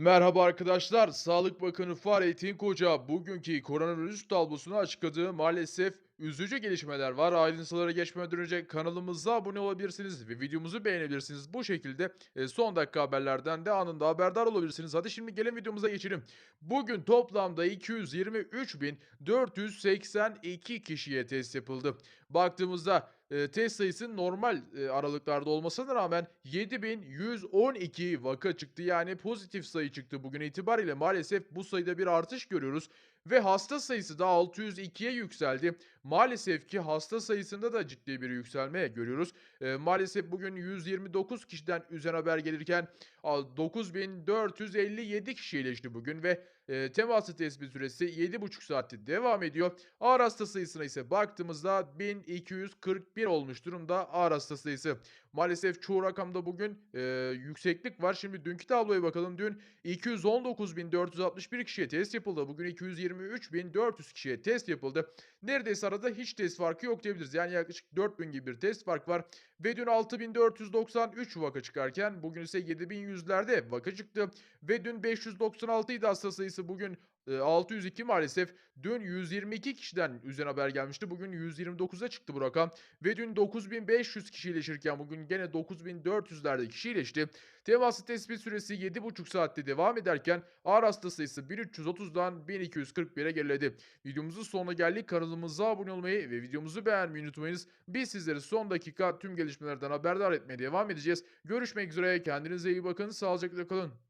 Merhaba arkadaşlar. Sağlık Bakanı Fahrettin Koca bugünkü koronavirüs tablosunu açıkladı. Maalesef üzücü gelişmeler var. Ayrıntılara geçmeden önce kanalımıza abone olabilirsiniz ve videomuzu beğenebilirsiniz. Bu şekilde e, son dakika haberlerden de anında haberdar olabilirsiniz. Hadi şimdi gelin videomuza geçelim. Bugün toplamda 223.482 kişiye test yapıldı. Baktığımızda e, test sayısı normal e, aralıklarda olmasına rağmen 7112 vaka çıktı. Yani pozitif sayı çıktı bugün itibariyle. Maalesef bu sayıda bir artış görüyoruz. Ve hasta sayısı da 602'ye yükseldi. Maalesef ki hasta sayısında da ciddi bir yükselme görüyoruz. E, maalesef bugün 129 kişiden üzen haber gelirken a, 9457 kişi iyileşti bugün ve e, teması tespit süresi 7,5 saatte devam ediyor. Ağır hasta sayısına ise baktığımızda 1241 olmuş durumda ağır hasta sayısı. Maalesef çoğu rakamda bugün e, yükseklik var. Şimdi dünkü tabloya bakalım. Dün 219.461 kişiye test yapıldı. Bugün 223.400 kişiye test yapıldı. Neredeyse arada hiç test farkı yok diyebiliriz. Yani yaklaşık 4000 gibi bir test fark var. Ve dün 6493 vaka çıkarken bugün ise 7100'lerde vaka çıktı. Ve dün 596 idi hasta sayısı bugün 602 maalesef. Dün 122 kişiden üzerine haber gelmişti. Bugün 129'a çıktı bu rakam. Ve dün 9500 kişi iyileşirken bugün gene 9400'lerde kişi iyileşti. Teması tespit süresi 7,5 saatte devam ederken ağır hasta sayısı 1330'dan 1241'e geriledi. Videomuzun sonuna geldik. Kanalımıza abone olmayı ve videomuzu beğenmeyi unutmayınız. Biz sizleri son dakika tüm gelişmelerden haberdar etmeye devam edeceğiz. Görüşmek üzere. Kendinize iyi bakın. Sağlıcakla kalın.